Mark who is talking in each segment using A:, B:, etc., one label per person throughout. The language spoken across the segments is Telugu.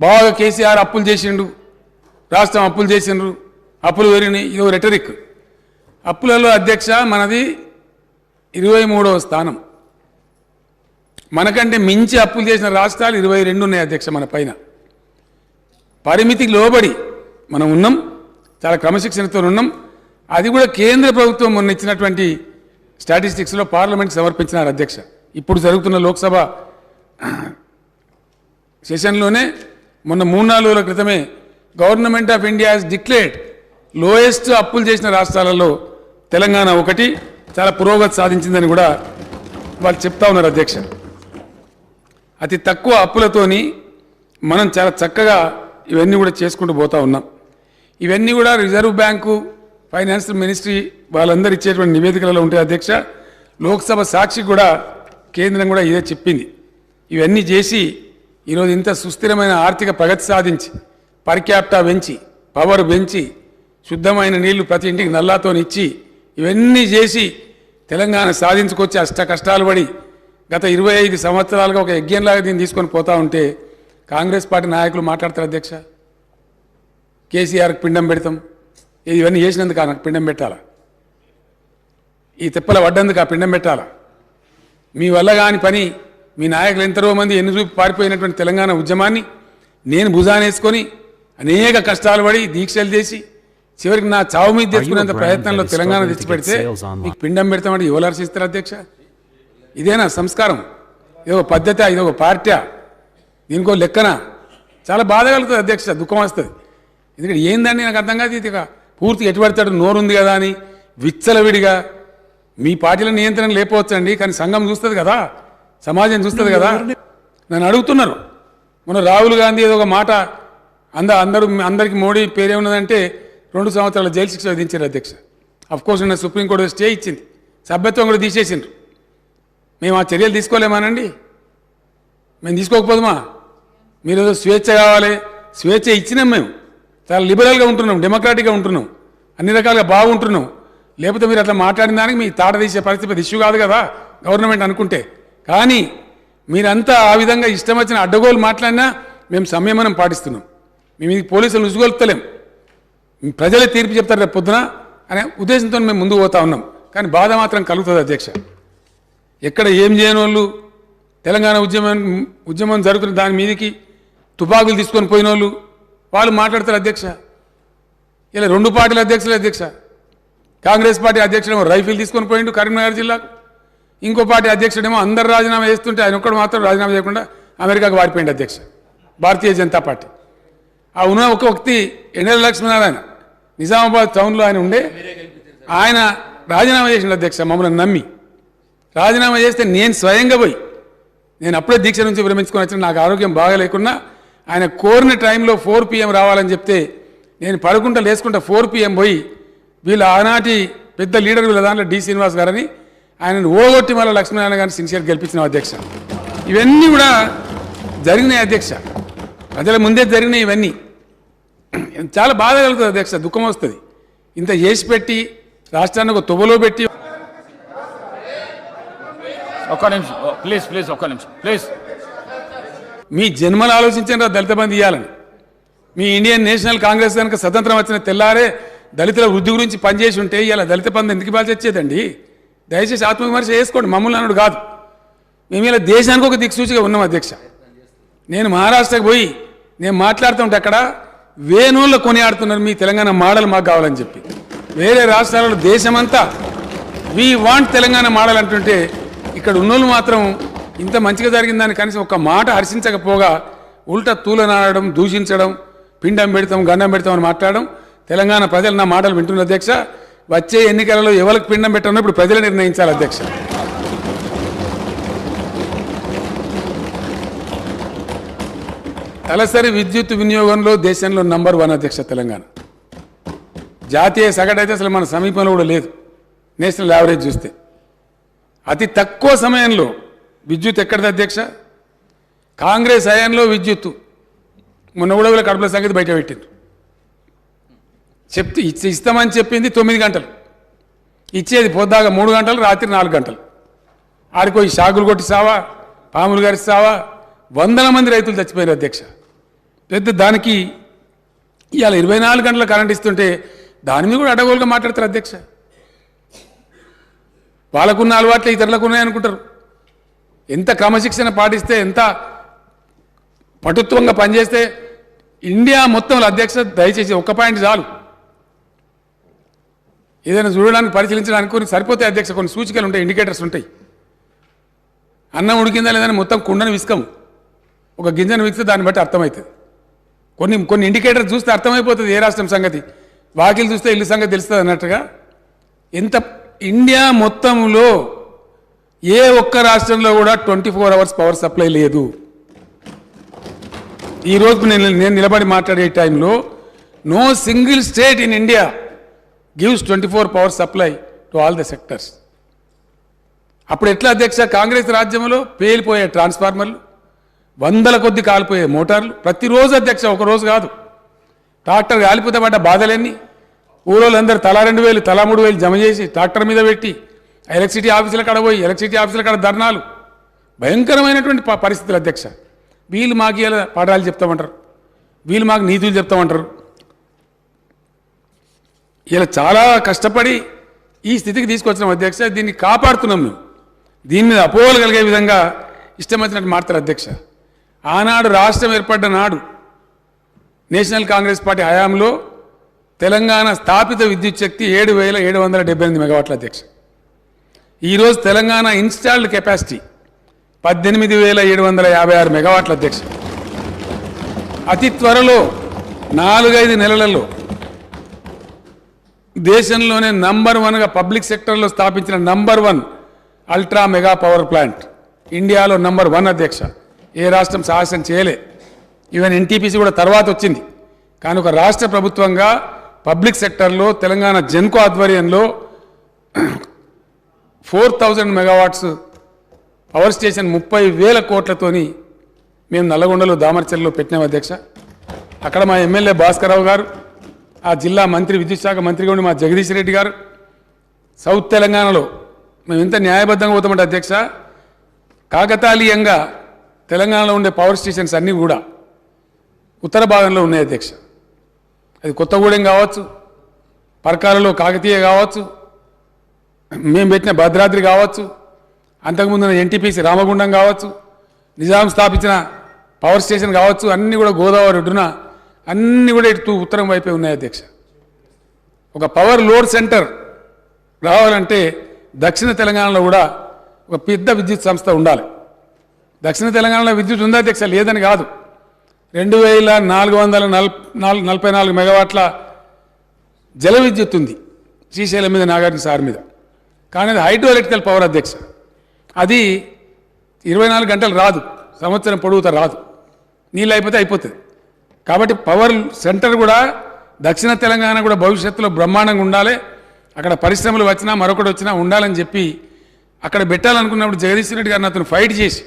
A: బాగా కేసీఆర్ అప్పులు చేసిండు రాష్ట్రం అప్పులు చేసిండ్రు అప్పులు పెరిగినాయి ఇదో రెటరిక్ అప్పులలో అధ్యక్ష మనది ఇరవై మూడవ స్థానం. మనకంటే మించి అప్పులు చేసిన రాష్ట్రాలు ఇరవై రెండు ఉన్నాయి అధ్యక్ష మన పైన. పరిమితికి లోబడి మనం ఉన్నాం చాలా క్రమశిక్షణతో ఉన్నాం. అది కూడా కేంద్ర ప్రభుత్వం మొన్న ఇచ్చినటువంటి స్టాటిస్టిక్స్లో పార్లమెంట్కి సమర్పించినారు అధ్యక్ష. ఇప్పుడు జరుగుతున్న లోక్సభ సెషన్లోనే మొన్న మూడు నాలుగు రోజుల క్రితమే government of India has declared lowest అప్పులు చేసిన రాష్ట్రాలలో తెలంగాణ ఒకటి. చాలా పురోగతి సాధించిందని కూడా వాళ్ళు చెప్తా ఉన్నారు అధ్యక్ష. అతి తక్కువ అప్పులతోని మనం చాలా చక్కగా ఇవన్నీ కూడా చేసుకుంటూ పోతా ఉన్నాం. ఇవన్నీ కూడా రిజర్వ్ బ్యాంకు ఫైనాన్స్ మినిస్ట్రీ వాళ్ళందరూ ఇచ్చేటువంటి నివేదికలలో ఉంటాయి అధ్యక్ష. లోక్సభ సాక్షి కూడా కేంద్రం కూడా ఇదే చెప్పింది. ఇవన్నీ చేసి ఈరోజు ఇంత సుస్థిరమైన ఆర్థిక ప్రగతి సాధించి పర్ క్యాపిటా పెంచి పవర్ పెంచి శుద్ధమైన నీళ్ళు ప్రతి ఇంటికి నల్లాతోనిచ్చి ఇవన్నీ చేసి తెలంగాణ సాధించుకొచ్చి అష్ట కష్టాలు పడి గత ఇరవై ఐదు సంవత్సరాలుగా ఒక యజ్ఞంలాగా దీన్ని తీసుకొని పోతా ఉంటే కాంగ్రెస్ పార్టీ నాయకులు మాట్లాడతారు అధ్యక్ష. కేసీఆర్కి పిండం పెడతాం. ఇవన్నీ చేసినందుకు నాకు పిండం పెట్టాలా? ఈ తిప్పల పడ్డందుకు ఆ పిండం పెట్టాలా? మీ వల్ల కాని పని మీ నాయకులు ఎంతరో మంది ఎన్ని చూపి పారిపోయినటువంటి తెలంగాణ ఉద్యమాన్ని నేను భుజానేసుకొని అనేక కష్టాలు పడి దీక్షలు చేసి చివరికి నా చావు మీద తెచ్చుకునేంత ప్రయత్నంలో తెలంగాణ
B: sales online?
A: మీకు పిండం పెడతామంటే ఎవరు హర్షిస్తారు అధ్యక్ష? ఇదేనా సంస్కారం? ఇదో పద్ధతి ఇదో పార్టీ. దీనికో లెక్కన. చాలా బాధ కలుగుతుంది అధ్యక్ష దుఃఖం వస్తుంది. ఎందుకంటే ఏందండి నాకు అర్థం కాదు ఇది ఇక పూర్తిగా ఎటు పడతాడు నోరు ఉంది కదా అని విచ్చలవిడిగా మీ పార్టీల నియంత్రణ లేపవచ్చండి కానీ సంఘం చూస్తుంది కదా. సమాజం చూస్తుంది కదా. నన్ను అడుగుతున్నారు. మన రాహుల్ గాంధీ ఏదో ఒక మాట అంద అందరూ అందరికి మోడీ పేరే ఉన్నదంటే రెండు సంవత్సరాల జైలు శిక్ష విధించారు అధ్యక్ష. కోర్స్ నిన్న సుప్రీంకోర్టు స్టే ఇచ్చింది. సభ్యత్వం కూడా తీసేసిండ్రు. మేము ఆ చర్యలు తీసుకోలేమానండి? మేము తీసుకోకపోదుమా? మీరు ఏదో స్వేచ్ఛ కావాలి. స్వేచ్ఛ ఇచ్చినాం మేము. చాలా లిబరల్గా ఉంటున్నాం డెమోక్రాటిక్గా ఉంటున్నాం. అన్ని రకాలుగా బాగుంటున్నాం. లేకపోతే మీరు అట్లా మాట్లాడిన దానికి మీ తాట తీసే పరిస్థితి ఇష్యూ కాదు కదా గవర్నమెంట్ అనుకుంటే. కానీ మీరంతా ఆ విధంగా ఇష్టం వచ్చిన అడ్డగోలు మాట్లాడినా మేము సంయమనం పాటిస్తున్నాం. మేము ఇది పోలీసులు ఉసుగొలుపుతలేం ప్రజలే తీర్పు చెప్తారు రేపు పొద్దున అనే ఉద్దేశంతో మేము ముందుకు పోతా ఉన్నాం. కానీ బాధ మాత్రం కలుగుతుంది అధ్యక్ష. ఎక్కడ ఏం చేయని వాళ్ళు తెలంగాణ ఉద్యమం ఉద్యమం జరుగుతున్న దాని మీదకి తుపాకులు తీసుకొని పోయిన వాళ్ళు వాళ్ళు మాట్లాడతారు అధ్యక్ష. ఇలా రెండు పార్టీల అధ్యక్షులు అధ్యక్ష. కాంగ్రెస్ పార్టీ అధ్యక్షుడు రైఫిల్ తీసుకొని పోయిండు కరీంనగర్ జిల్లాకు. ఇంకో పార్టీ అధ్యక్షుడేమో అందరు రాజీనామా చేస్తుంటే ఆయన ఒక్కడు మాత్రం రాజీనామా చేయకుండా అమెరికాకు వారిపోయింది అధ్యక్ష భారతీయ జనతా పార్టీ. ఆ ఉన్న ఒక వ్యక్తి ఎన్ఎల్ లక్ష్మీనారాయణ. నిజామాబాద్ టౌన్లో ఆయన ఉండే. ఆయన రాజీనామా చేసిండు అధ్యక్ష మమ్మల్ని నమ్మి. రాజీనామా చేస్తే నేను స్వయంగా పోయి నేను అప్పుడే దీక్ష నుంచి విరమించుకొని వచ్చిన నాకు ఆరోగ్యం బాగలేకున్నా ఆయన కోరిన టైంలో ఫోర్ పిఎం రావాలని చెప్తే నేను పడుకుంటా లేసుకుంటా ఫోర్ పిఎం పోయి వీళ్ళ ఆనాటి పెద్ద లీడర్ వీళ్ళ దాంట్లో డి శ్రీనివాస్ గారని ఆయనను ఓగొట్టి మళ్ళీ లక్ష్మీనారాయణ గారిని సిన్సియర్ గెలిపించిన అధ్యక్ష. ఇవన్నీ కూడా జరిగినాయి అధ్యక్ష. ప్రజల ముందే జరిగినాయి ఇవన్నీ. చాలా బాధ కలుగుతుంది అధ్యక్ష దుఃఖం వస్తుంది. ఇంత చేసి పెట్టి రాష్ట్రాన్ని ఒక తువ్వలో పెట్టి.
C: ఒక్క నిమిషం ప్లీజ్ ప్లీజ్ ఒక్క నిమిషం ప్లీజ్.
A: మీ జన్మలు ఆలోచించారా దళిత బంధు ఇవ్వాలని మీ ఇండియన్ నేషనల్ కాంగ్రెస్ కనుక స్వతంత్రం వచ్చిన తెల్లారే దళితుల వృద్ధి గురించి పనిచేసి ఉంటే ఇలా దళిత బంధు ఎందుకు ఇవ్వాల్సి వచ్చేదండి దయచేసి ఆత్మవిమర్శ చేసుకోండి. మమ్మల్ని అన్నాడు కాదు. మేము ఇలా దేశానికి ఒక దిక్సూచిగా ఉన్నాం అధ్యక్ష. నేను మహారాష్ట్రకు పోయి నేను మాట్లాడుతుంటే అక్కడ వేణువుల్లో కొనియాడుతున్నారు మీ తెలంగాణ మోడల్ మాకు కావాలని చెప్పి. వేరే రాష్ట్రాలలో దేశమంతా వి వాంట్ తెలంగాణ మోడల్ అంటుంటే ఇక్కడ ఉన్నోళ్ళు మాత్రం ఇంత మంచిగా జరిగిందని కనీసం ఒక మాట హర్షించకపోగా ఉల్టా తూలనాడడం దూషించడం పిండం పెడతాం గండం పెడతాం అని మాట్లాడడం తెలంగాణ ప్రజలు నా మాటలు వింటున్న అధ్యక్ష. వచ్చే ఎన్నికలలో ఎవరికి పిండం పెట్టాలో ఇప్పుడు ప్రజలే నిర్ణయించాలి అధ్యక్ష. తలసరి విద్యుత్ వినియోగంలో దేశంలో నంబర్ వన్ అధ్యక్ష తెలంగాణ. జాతీయ సగటు అయితే అసలు మన సమీపంలో కూడా లేదు. నేషనల్ యావరేజ్ చూస్తే. అతి తక్కువ సమయంలో విద్యుత్ ఎక్కడిది అధ్యక్ష? కాంగ్రెస్ హయాంలో విద్యుత్తు మొన్న కూడా వీళ్ళ కడుపుల సంగతి బయట పెట్టింది చెప్తే ఇచ్చి ఇస్తామని చెప్పింది తొమ్మిది గంటలు. ఇచ్చేది పొద్దాగా మూడు గంటలు రాత్రి నాలుగు గంటలు. ఆడికో ఈ షాగులు కొట్టిస్తావా? పాములు గారి వందల మంది రైతులు చచ్చిపోయారు అధ్యక్ష. పెద్ద దానికి ఇవాళ ఇరవై నాలుగు గంటల కరెంట్ ఇస్తుంటే దాని మీద కూడా అడగోలుగా మాట్లాడతారు అధ్యక్ష. వాళ్ళకున్న అలవాట్లు ఇతరులకు ఉన్నాయనుకుంటారు. ఎంత క్రమశిక్షణ పాటిస్తే ఎంత పటుత్వంగా పనిచేస్తే ఇండియా మొత్తంలో అధ్యక్ష దయచేసి ఒక్క పాయింట్ చాలు. ఏదైనా చూడడానికి పరిశీలించడానికి కొన్ని సరిపోతాయి అధ్యక్ష కొన్ని సూచికలు ఉంటాయి ఇండికేటర్స్ ఉంటాయి. అన్నం ఉడికిందా లేదని మొత్తం కుండను విసుకం. ఒక గింజను విసిస్తే దాన్ని బట్టి అర్థమవుతుంది. కొన్ని కొన్ని ఇండికేటర్స్ చూస్తే అర్థమైపోతుంది ఏ రాష్ట్రం సంగతి. వాకిలు చూస్తే ఇల్లు సంగతి తెలుస్తుంది అన్నట్టుగా. ఎంత ఇండియా మొత్తంలో ఏ ఒక్క రాష్ట్రంలో కూడా twenty four hours power supply లేదు. ఈ రోజు నేను నేను నిలబడి మాట్లాడే టైంలో no single state in India. Gives twenty four power supply to all the sectors అప్పుడు ఎట్లా అధ్యక్ష? కాంగ్రెస్ రాజ్యంలో పేలిపోయే ట్రాన్స్ఫార్మర్లు వందల కొద్ది కాలిపోయే మోటార్లు ప్రతిరోజు అధ్యక్ష ఒకరోజు కాదు. ట్రాక్టర్ కాలిపోతే పడ్డ బాధలన్నీ? ఊరోళ్ళందరూ తలా రెండు వేలు తలా మూడు వేలు జమ చేసి ట్రాక్టర్ మీద పెట్టి ఎలక్ట్రిసిటీ ఆఫీసుల కాడ పోయి ఎలక్ట్రిసిటీ ఆఫీసుల కాడ ధర్నాలు. భయంకరమైనటువంటి పరిస్థితులు అధ్యక్ష. వీళ్ళు మాకు ఇలా పాఠాలు చెప్తామంటారు. వీళ్ళు మాకు నీతులు చెప్తామంటారు. ఇలా చాలా కష్టపడి ఈ స్థితికి తీసుకొచ్చిన అధ్యక్ష దీన్ని కాపాడుతున్నాం మేము. దీని మీద అపోహలు కలిగే విధంగా ఇష్టం వచ్చినట్టు అధ్యక్ష. ఆనాడు రాష్ట్రం ఏర్పడ్డ నాడు నేషనల్ కాంగ్రెస్ పార్టీ హయాంలో తెలంగాణ స్థాపిత విద్యుత్ శక్తి ఏడు వేల ఏడు వందల డెబ్బై ఎనిమిది మెగావాట్ల అధ్యక్ష. ఈరోజు తెలంగాణ ఇన్స్టాల్డ్ కెపాసిటీ పద్దెనిమిది వేల ఏడు వందల యాభై ఆరు మెగావాట్ల అధ్యక్ష. అతి త్వరలో నాలుగైదు నెలలలో దేశంలోనే నంబర్ వన్గా పబ్లిక్ సెక్టర్లో స్థాపించిన number one ultra mega power plant ఇండియాలో నంబర్ వన్ అధ్యక్ష. ఏ రాష్ట్రం సాహసం చేయలే. ఈవెన్ ఎన్టీపీసీ కూడా తర్వాత వచ్చింది. కానీ ఒక రాష్ట్ర ప్రభుత్వంగా పబ్లిక్ సెక్టర్లో తెలంగాణ జెన్కో ఆధ్వర్యంలో four thousand megawatts power station ముప్పై వేల కోట్లతోని మేము నల్లగొండలో దామర్చెల్లో పెట్టినాం అధ్యక్ష. అక్కడ మా ఎమ్మెల్యే భాస్కరరావు గారు ఆ జిల్లా మంత్రి విద్యుత్ శాఖ మంత్రిగా ఉండి మా జగదీష్ రెడ్డి గారు సౌత్ తెలంగాణలో మేము ఎంత న్యాయబద్ధంగా పోతామంటే అధ్యక్ష కాకతాళీయంగా తెలంగాణలో ఉండే పవర్ స్టేషన్స్ అన్నీ కూడా ఉత్తర భాగంలో ఉన్నాయి అధ్యక్ష. అది కొత్తగూడెం కావచ్చు పరకాలలో కాకతీయ కావచ్చు మేము పెట్టిన భద్రాద్రి కావచ్చు అంతకుముందు ఎన్టీపీసీ రామగుండం కావచ్చు నిజాం స్థాపించిన పవర్ స్టేషన్ కావచ్చు అన్నీ కూడా గోదావరి ఒడ్డున అన్నీ కూడా ఇటు ఉత్తరం వైపే ఉన్నాయి అధ్యక్ష. ఒక పవర్ లోడ్ సెంటర్ రావాలంటే దక్షిణ తెలంగాణలో కూడా ఒక పెద్ద విద్యుత్ సంస్థ ఉండాలి. దక్షిణ తెలంగాణలో విద్యుత్ ఉందా అధ్యక్ష? లేదని కాదు. రెండు వేల నాలుగు వందల నాలుగు నలభై నాలుగు మెగావాట్ల జల విద్యుత్ ఉంది శ్రీశైలం మీద నాగార్జున సార్ మీద. కానీ అది హైడ్రో ఎలక్ట్రికల్ పవర్ అధ్యక్ష. అది ఇరవై నాలుగు గంటలు రాదు. సంవత్సరం పొడుగుతా రాదు. నీళ్ళు అయిపోతే అయిపోతుంది కాబట్టి పవర్ సెంటర్ కూడా దక్షిణ తెలంగాణ కూడా భవిష్యత్తులో బ్రహ్మాండంగా ఉండాలి. అక్కడ పరిశ్రమలు వచ్చినా మరొకటి వచ్చినా ఉండాలని చెప్పి అక్కడ పెట్టాలనుకున్నప్పుడు జగదీశ్ రెడ్డి గారిని అతను ఫైట్ చేసి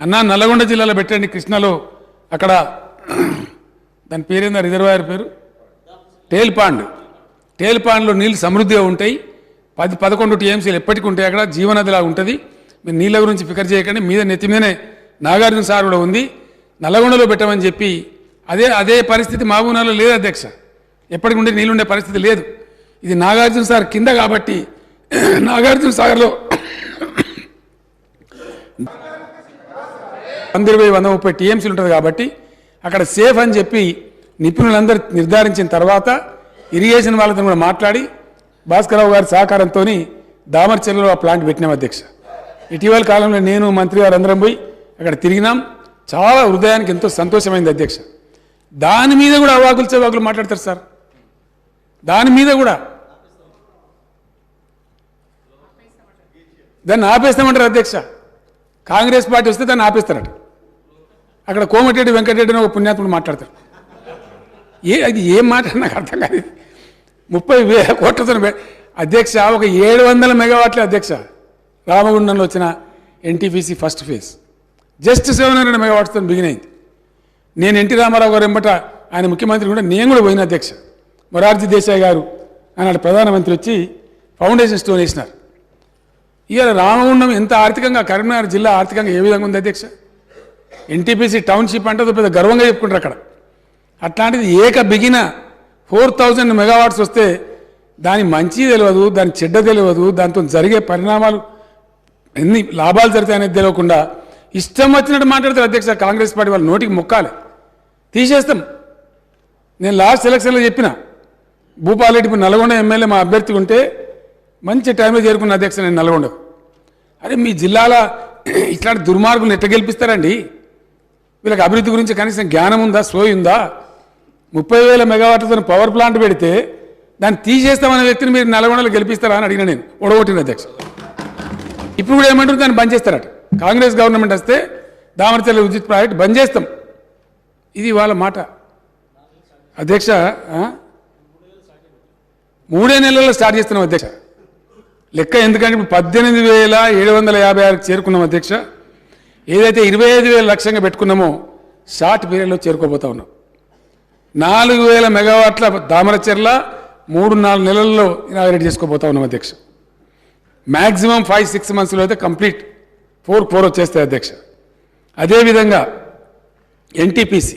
A: అన్నా నల్లగొండ జిల్లాలో పెట్టండి కృష్ణలో. అక్కడ దాని పేరేందా? రిజర్వాయర్ పేరు? Tail pond. టేల్ పాండ్లో నీళ్ళు సమృద్ధిగా ఉంటాయి. పది పదకొండు టీఎంసీలు ఎప్పటికీ ఉంటాయి అక్కడ. జీవనదిలా ఉంటుంది. మీరు నీళ్ళ గురించి ఫికర్ చేయకండి. మీద నెత్తి మీదనే నాగార్జున సార్ కూడా ఉంది. నల్లగొండలో పెట్టమని చెప్పి అదే అదే పరిస్థితి మహబూబ్నగర్లో లేదు అధ్యక్ష. ఎప్పటికి ఉండే నీళ్ళు ఉండే పరిస్థితి లేదు. ఇది నాగార్జున సార్ కింద కాబట్టి నాగార్జున సాగర్లో వంద ఇరవై వంద ముప్పై టీఎంసీలు ఉంటుంది కాబట్టి అక్కడ సేఫ్ అని చెప్పి నిపుణులందరూ నిర్ధారించిన తర్వాత ఇరిగేషన్ వాళ్ళతో కూడా మాట్లాడి భాస్కరరావు గారి సహకారంతో దామర్చెల్లో ఆ ప్లాంట్ పెట్టినాం అధ్యక్ష. ఇటీవల కాలంలో నేను మంత్రి గారు అందరం పోయి అక్కడ తిరిగినాం. చాలా హృదయానికి ఎంతో సంతోషమైంది అధ్యక్ష. దాని మీద కూడా అవాకులు చెవాకులు మాట్లాడతారు సార్. దాని మీద కూడా. దాన్ని ఆపేస్తామంటారు అధ్యక్ష. కాంగ్రెస్ పార్టీ వస్తే దాన్ని ఆపేస్తారట. అక్కడ కోమటిరెడ్డి వెంకటరెడ్డి అని ఒక పుణ్యాత్ముడు మాట్లాడతారు. ఏ అది ఏం మాట నాకు అర్థం కాదు ముప్పై వేల కోట్లతో అధ్యక్ష ఒక ఏడు వందల మెగావాట్ల అధ్యక్ష. రామగుండంలో వచ్చిన NTPC first phase just seven hundred మెగావాట్స్తో begin అయింది. నేను ఎన్టీ రామారావు గారు ఎంబట ఆయన ముఖ్యమంత్రి కూడా నేను కూడా పోయిన అధ్యక్ష. మొరార్జీ దేశాయ్ గారు ఆనాడు ప్రధానమంత్రి వచ్చి ఫౌండేషన్ స్టోన్ వేసినారు. ఇవాళ రామగుండం ఎంత ఆర్థికంగా కరీంనగర్ జిల్లా ఆర్థికంగా ఏ విధంగా ఉంది అధ్యక్ష? ఎన్టీపీసీ టౌన్షిప్ అంటే పెద్ద గర్వంగా చెప్పుకుంటారు అక్కడ. అట్లాంటిది ఏక బిగిన ఫోర్ థౌజండ్ మెగావాట్స్ వస్తే దాని మంచి తెలియదు దాని చెడ్డ తెలియదు దాంతో జరిగే పరిణామాలు ఎన్ని లాభాలు జరుగుతాయనేది తెలియకుండా ఇష్టం వచ్చినట్టు మాట్లాడతారు అధ్యక్ష కాంగ్రెస్ పార్టీ వాళ్ళు నోటికి మొక్కాలి. తీసేస్తాం. నేను లాస్ట్ ఎలక్షన్లో చెప్పిన భూపాలరెడ్డి ఇప్పుడు నల్గొండ ఎమ్మెల్యే మా అభ్యర్థి ఉంటే మంచి టైంలో చేరుకున్న అధ్యక్ష నేను నల్గొండ. అరే మీ జిల్లాల ఇట్లాంటి దుర్మార్గులను ఎట్ట గెలిపిస్తారండి? వీళ్ళకి అభివృద్ధి గురించి కనీసం జ్ఞానం ఉందా సోయి ఉందా? ముప్పై వేల మెగావాట్లతో పవర్ ప్లాంట్ పెడితే దాన్ని తీసేస్తామనే వ్యక్తిని మీరు నల్గొండలో గెలిపిస్తారా అని అడిగిన నేను. ఓడగొట్టిన అధ్యక్ష. ఇప్పుడు కూడా ఏమంటారు? దాన్ని బంద్ చేస్తారట. కాంగ్రెస్ గవర్నమెంట్ వస్తే దామరచల్లి ఉచిత్ ప్రాజెక్ట్ బంద్ చేస్తాం. ఇది వాళ్ళ మాట. అధ్యక్ష మూడే నెలల్లో స్టార్ట్ చేస్తున్నాం అధ్యక్ష. లెక్క ఎందుకంటే ఇప్పుడు పద్దెనిమిది వేల ఏడు వందల యాభై ఆరుకు చేరుకున్నాం అధ్యక్ష. ఏదైతే ఇరవై ఐదు వేల లక్ష్యంగా పెట్టుకున్నామో షార్ట్ పీరియడ్లో చేరుకోబోతా ఉన్నాం. నాలుగు వేల మెగావాట్ల దామరచెర్ల మూడు నాలుగు నెలల్లో ఇనాగరేట్ చేసుకోబోతా ఉన్నాం అధ్యక్ష. మ్యాక్సిమం ఫైవ్ సిక్స్ మంత్స్లో అయితే కంప్లీట్ ఫోర్ ఫోర్ వచ్చేస్తాయి అధ్యక్ష. అదేవిధంగా ఎన్టీపీసీ